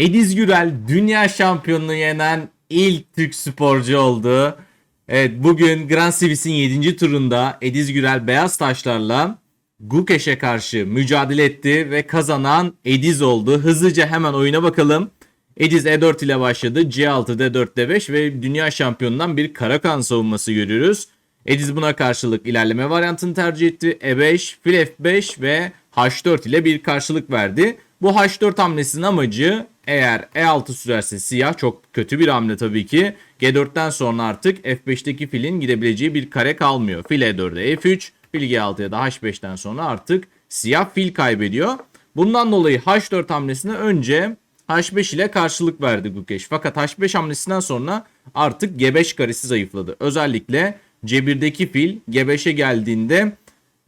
Ediz Gürel dünya şampiyonluğu yenen ilk Türk sporcu oldu. Evet bugün Grand Sivris'in 7. turunda Ediz Gürel beyaz taşlarla Gukeş'e karşı mücadele etti ve kazanan Ediz oldu. Hızlıca hemen oyuna bakalım. Ediz E4 ile başladı. C6, D4, D5 ve dünya şampiyonundan bir Karakan savunması görüyoruz. Ediz buna karşılık ilerleme varyantını tercih etti. E5, fil F5 ve H4 ile bir karşılık verdi. Bu H4 hamlesinin amacı eğer E6 sürerse siyah çok kötü bir hamle tabii ki. G4'ten sonra artık F5'teki filin gidebileceği bir kare kalmıyor. Fil E4'e F3, fil G6'ya da H5'ten sonra artık siyah fil kaybediyor. Bundan dolayı H4 hamlesine önce H5 ile karşılık verdi Gukeş. Fakat H5 hamlesinden sonra artık G5 karesi zayıfladı. Özellikle C1'deki fil G5'e geldiğinde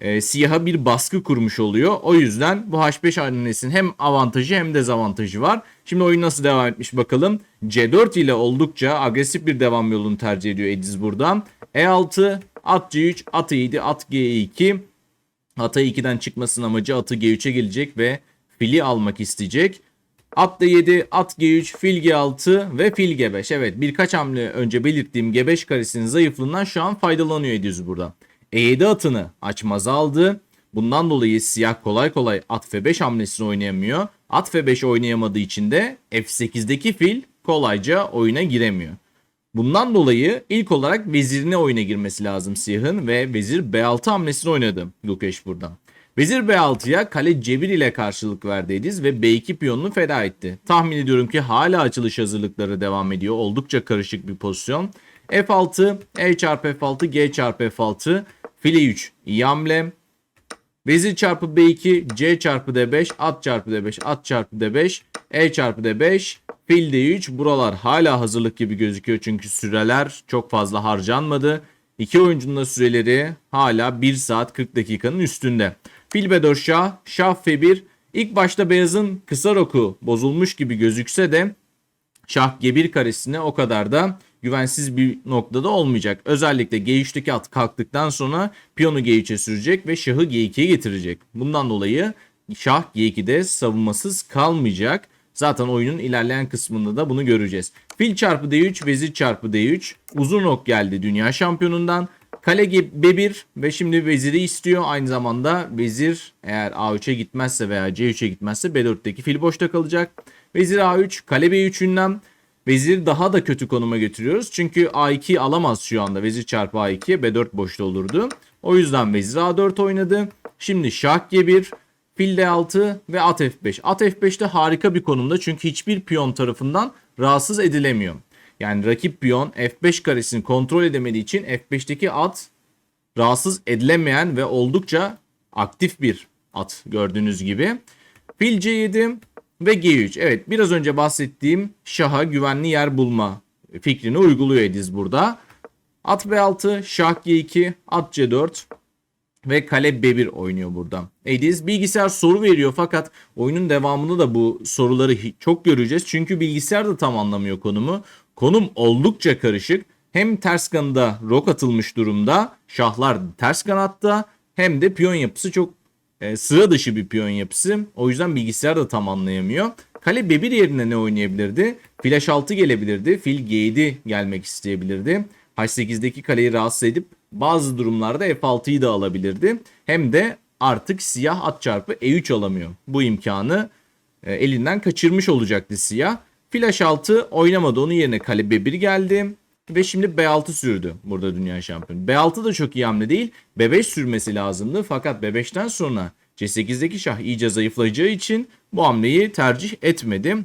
e, siyaha bir baskı kurmuş oluyor. O yüzden bu H5 hamlesinin hem avantajı hem dezavantajı var. Şimdi oyun nasıl devam etmiş bakalım. C4 ile oldukça agresif bir devam yolunu tercih ediyor Ediz buradan. E6, at C3, at E7, at G2. Ata 2'den çıkmasının amacı atı G3'e gelecek ve fili almak isteyecek. At D7, at G3, fil G6 ve fil G5. Evet birkaç hamle önce belirttiğim G5 karesinin zayıflığından şu an faydalanıyor Ediz burada. E7 atını açmaz aldı. Bundan dolayı siyah kolay kolay at F5 hamlesini oynayamıyor. At F5 oynayamadığı için de F8'deki fil kolayca oyuna giremiyor. Bundan dolayı ilk olarak vezirine oyuna girmesi lazım siyahın ve vezir B6 hamlesini oynadı Lukeş burada. Vezir B6'ya kale C1 ile karşılık verdi Ediz ve B2 piyonunu feda etti. Tahmin ediyorum ki hala açılış hazırlıkları devam ediyor. Oldukça karışık bir pozisyon. F6, E çarpı F6, G çarpı F6, file 3 iyi hamle. Vezir çarpı B2, C çarpı D5, at çarpı D5, at çarpı D5, E çarpı D5, fil D3. Buralar hala hazırlık gibi gözüküyor çünkü süreler çok fazla harcanmadı. İki oyuncunun da süreleri hala 1 saat 40 dakikanın üstünde. Fil B4 şah, şah F1. İlk başta beyazın kısa roku bozulmuş gibi gözükse de şah G1 karesine o kadar da güvensiz bir noktada olmayacak. Özellikle G3'teki at kalktıktan sonra piyonu G3'e sürecek ve şahı G2'ye getirecek. Bundan dolayı şah G2'de savunmasız kalmayacak. Zaten oyunun ilerleyen kısmında da bunu göreceğiz. Fil çarpı D3, vezir çarpı D3. Uzun ok geldi dünya şampiyonundan. Kale B1 ve şimdi veziri istiyor. Aynı zamanda vezir eğer A3'e gitmezse veya C3'e gitmezse B4'teki fil boşta kalacak. Vezir A3, kale B3'ünden vezir daha da kötü konuma getiriyoruz. Çünkü A2 alamaz şu anda. Vezir çarpı A2'ye B4 boşta olurdu. O yüzden vezir A4 oynadı. Şimdi şah G1, fil D6 ve at F5. At F5'te harika bir konumda çünkü hiçbir piyon tarafından rahatsız edilemiyor. Yani rakip piyon F5 karesini kontrol edemediği için F5'teki at rahatsız edilemeyen ve oldukça aktif bir at gördüğünüz gibi. Fil C7 ve G3. Evet biraz önce bahsettiğim şaha güvenli yer bulma fikrini uyguluyor Ediz burada. At B6, şah G2, at C4 ve kale B1 oynuyor burada. Ediz bilgisayar soru veriyor fakat oyunun devamında da bu soruları çok göreceğiz. Çünkü bilgisayar da tam anlamıyor konumu. Konum oldukça karışık. Hem ters kanada rok atılmış durumda. Şahlar ters kanatta. Hem de piyon yapısı çok e, sıra dışı bir piyon yapısı. O yüzden bilgisayar da tam anlayamıyor. Kale B1 yerine ne oynayabilirdi? Fil H6 gelebilirdi. Fil G7 gelmek isteyebilirdi. H8'deki kaleyi rahatsız edip bazı durumlarda F6'yı da alabilirdi. Hem de artık siyah at çarpı E3 alamıyor. Bu imkanı e, elinden kaçırmış olacaktı siyah. Fil H6 oynamadı. Onun yerine kale B1 geldi. Ve şimdi B6 sürdü burada dünya şampiyonu. B6 da çok iyi hamle değil. B5 sürmesi lazımdı. Fakat B5'ten sonra C8'deki şah iyice zayıflayacağı için bu hamleyi tercih etmedi.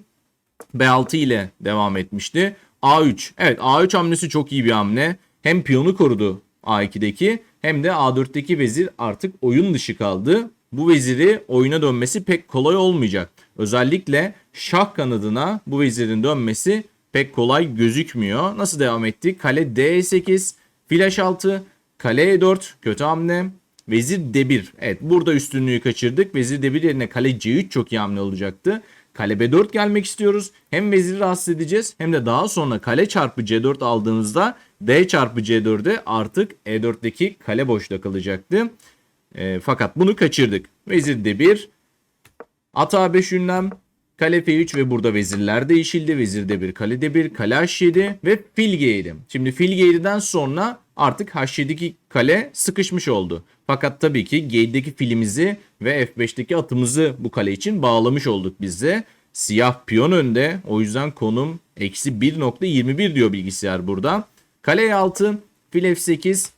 B6 ile devam etmişti. A3. Evet A3 hamlesi çok iyi bir hamle. Hem piyonu korudu A2'deki hem de A4'teki vezir artık oyun dışı kaldı. Bu veziri oyuna dönmesi pek kolay olmayacak. Özellikle şah kanadına bu vezirin dönmesi pek kolay gözükmüyor. Nasıl devam etti? Kale D8, fil H6, kale E4 kötü hamle. Vezir D1. Evet burada üstünlüğü kaçırdık. Vezir D1 yerine kale C3 çok iyi hamle olacaktı. Kale B4 gelmek istiyoruz. Hem veziri rahatsız edeceğiz hem de daha sonra kale çarpı C4 aldığınızda D çarpı C4'e artık E4'teki kale boşta kalacaktı. E, fakat bunu kaçırdık. Vezir D1. At A5 ünlem. Kale F3 ve burada vezirler değişildi. Vezirde bir, kalede bir, kale H7 ve fil G7. Şimdi fil G7'den sonra artık H7'deki kale sıkışmış oldu. Fakat tabii ki G7'deki filimizi ve F5'teki atımızı bu kale için bağlamış olduk biz de. Siyah piyon önde. O yüzden konum eksi 1.21 diyor bilgisayar burada. Kale E6, fil F8,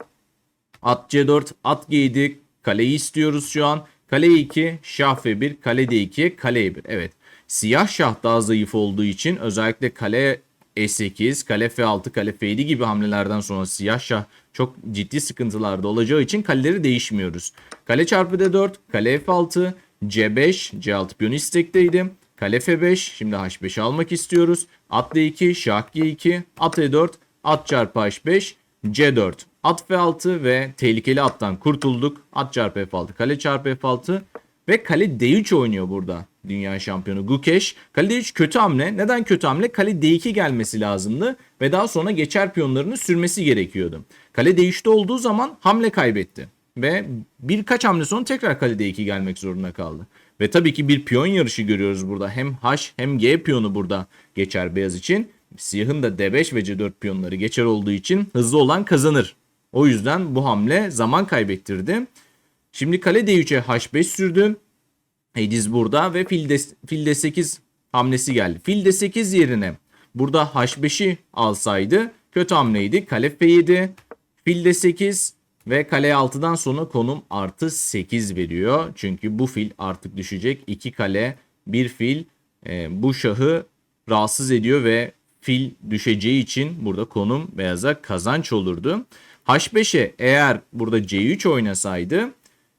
at C4, at G7, kaleyi istiyoruz şu an. Kale E2, şah F1, kale D2, kale E1. Evet. Siyah şah daha zayıf olduğu için özellikle kale E8, kale F6, kale F7 gibi hamlelerden sonra siyah şah çok ciddi sıkıntılarda olacağı için kaleleri değişmiyoruz. Kale çarpı D4, kale F6, C5, C6 piyonu istekteydi. Kale F5, şimdi H5 almak istiyoruz. At D2, şah G2, at E4, at çarpı H5, C4, at F6 ve tehlikeli attan kurtulduk. At çarpı F6, kale çarpı F6 ve kale D3 oynuyor burada. Dünya şampiyonu Gukesh. Kale D3 kötü hamle. Neden kötü hamle? Kale D2 gelmesi lazımdı ve daha sonra geçer piyonlarını sürmesi gerekiyordu. Kale D3'te olduğu zaman hamle kaybetti. Ve birkaç hamle sonra tekrar kale D2 gelmek zorunda kaldı. Ve tabii ki bir piyon yarışı görüyoruz burada. Hem H hem G piyonu burada geçer beyaz için. Siyahın da D5 ve C4 piyonları geçer olduğu için hızlı olan kazanır. O yüzden bu hamle zaman kaybettirdi. Şimdi kale D3'e H5 sürdü. Ediz burada ve fil, de, fil D8 hamlesi geldi. Fil D8 yerine burada H5'i alsaydı kötü hamleydi. Kale F7, fil D8 ve kale 6'dan sonra konum artı 8 veriyor. Çünkü bu fil artık düşecek. 2 kale, bir fil e, bu şahı rahatsız ediyor ve fil düşeceği için burada konum beyaza kazanç olurdu. H5'e eğer burada C3 oynasaydı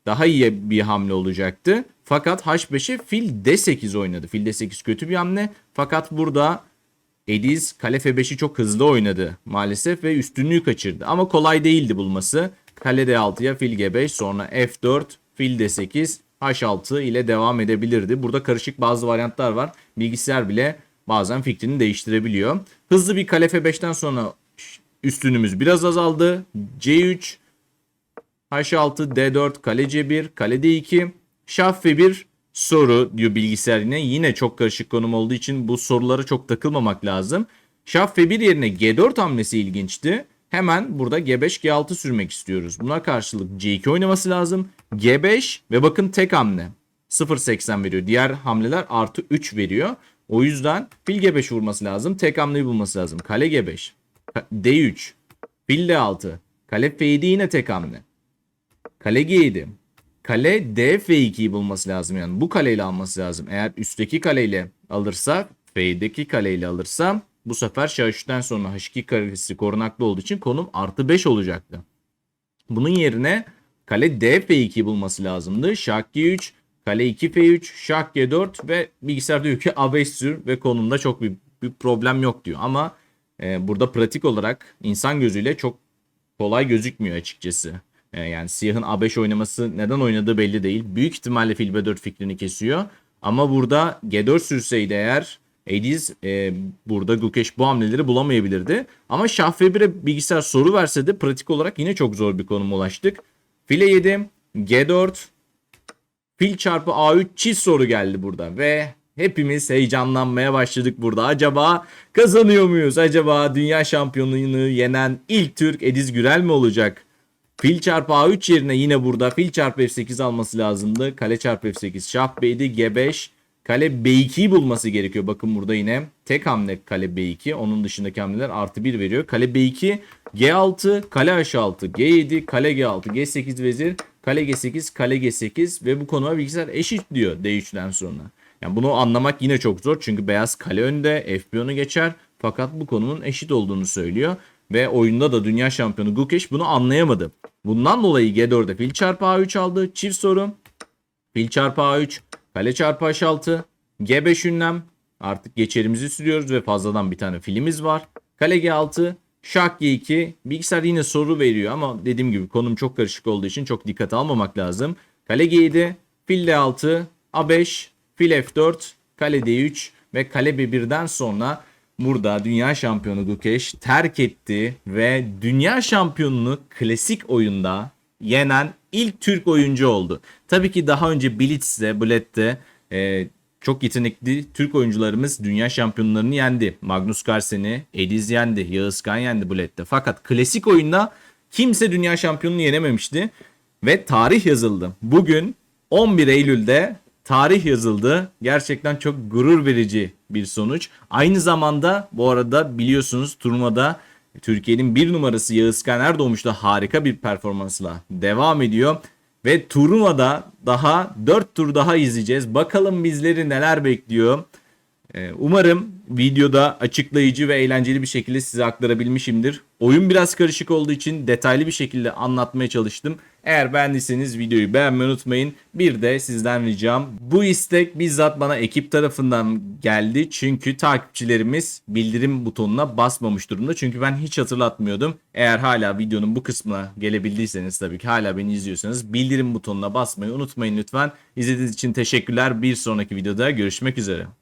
daha iyi bir hamle olacaktı. Fakat H5'e fil D8 oynadı. Fil D8 kötü bir hamle. Fakat burada Ediz kale F5'i çok hızlı oynadı maalesef ve üstünlüğü kaçırdı. Ama kolay değildi bulması. Kale D6'ya fil G5 sonra F4 fil D8 H6 ile devam edebilirdi. Burada karışık bazı varyantlar var. Bilgisayar bile bazen fikrini değiştirebiliyor. Hızlı bir kale F5'ten sonra üstünümüz biraz azaldı. C3 H6, D4, kale C1, kale D2, şah F1 soru diyor bilgisayar yine. Yine çok karışık konum olduğu için bu sorulara çok takılmamak lazım. Şah F1 yerine G4 hamlesi ilginçti. Hemen burada G5, G6 sürmek istiyoruz. Buna karşılık C2 oynaması lazım. G5 ve bakın tek hamle. 0.80 veriyor. Diğer hamleler artı 3 veriyor. O yüzden fil G5 vurması lazım. Tek hamleyi bulması lazım. Kale G5. D3. Fil D6. Kale F7 yine tek hamle. Kale G7. Kale D F2'yi bulması lazım yani. Bu kaleyle alması lazım. Eğer üstteki kaleyle alırsa F'deki kaleyle alırsa bu sefer şah 3'ten sonra H2 karesi korunaklı olduğu için konum artı 5 olacaktı. Bunun yerine kale D F2'yi bulması lazımdı. Şah G3, kale 2 F3, şah G4 ve bilgisayar diyor ki A5 sür ve konumda çok bir, bir problem yok diyor. Ama e, burada pratik olarak insan gözüyle çok kolay gözükmüyor açıkçası. E, yani siyahın A5 oynaması neden oynadığı belli değil. Büyük ihtimalle fil B4 fikrini kesiyor. Ama burada G4 sürseydi eğer Ediz e, burada Gukesh bu hamleleri bulamayabilirdi. Ama Şah F1'e bilgisayar soru verse de pratik olarak yine çok zor bir konuma ulaştık. File 7, G4, fil çarpı A3 çift soru geldi burada ve hepimiz heyecanlanmaya başladık burada. Acaba kazanıyor muyuz? Acaba dünya şampiyonluğunu yenen ilk Türk Ediz Gürel mi olacak? Fil çarpı A3 yerine yine burada fil çarpı F8 alması lazımdı. Kale çarpı F8 şah B7 G5 kale B2'yi bulması gerekiyor. Bakın burada yine tek hamle kale B2. Onun dışındaki hamleler artı 1 veriyor. Kale B2 G6 kale H6 G7 kale G6 G8 vezir kale G8 kale G8 ve bu konuma bilgisayar eşit diyor D3'den sonra. Yani bunu anlamak yine çok zor çünkü beyaz kale önde F piyonu geçer fakat bu konumun eşit olduğunu söylüyor. Ve oyunda da dünya şampiyonu Gukesh bunu anlayamadı. Bundan dolayı G4'de fil çarpı A3 aldı. Çift soru. Fil çarpı A3. Kale çarpı H6. G5 ünlem. Artık geçerimizi sürüyoruz ve fazladan bir tane filimiz var. Kale G6. Şah G2. Bilgisayar yine soru veriyor ama dediğim gibi konum çok karışık olduğu için çok dikkate almamak lazım. Kale G7. Fil D6. A5. Fil F4. Kale D3 ve kale B1'den sonra burada dünya şampiyonu Gukesh terk etti ve dünya şampiyonunu klasik oyunda yenen ilk Türk oyuncu oldu. Tabii ki daha önce Blitz'te, Bled'de e, çok yetenekli Türk oyuncularımız dünya şampiyonlarını yendi. Magnus Carlsen'i, Ediz yendi, Yağız Kan yendi Bulet'te. Fakat klasik oyunda kimse dünya şampiyonunu yenememişti. Ve tarih yazıldı. Bugün 11 Eylül'de tarih yazıldı. Gerçekten çok gurur verici bir sonuç. Aynı zamanda bu arada biliyorsunuz turnuvada Türkiye'nin bir numarası Yağız Kan Erdoğmuş da harika bir performansla devam ediyor. Ve turnuvada daha 4 tur daha izleyeceğiz. Bakalım bizleri neler bekliyor. Ee, Umarım videoda açıklayıcı ve eğlenceli bir şekilde size aktarabilmişimdir. Oyun biraz karışık olduğu için detaylı bir şekilde anlatmaya çalıştım. Eğer beğendiyseniz videoyu beğenmeyi unutmayın. Bir de sizden ricam bu istek bizzat bana ekip tarafından geldi. Çünkü takipçilerimiz bildirim butonuna basmamış durumda. Çünkü ben hiç hatırlatmıyordum. Eğer hala videonun bu kısmına gelebildiyseniz tabii ki hala beni izliyorsanız bildirim butonuna basmayı unutmayın lütfen. İzlediğiniz için teşekkürler. Bir sonraki videoda görüşmek üzere.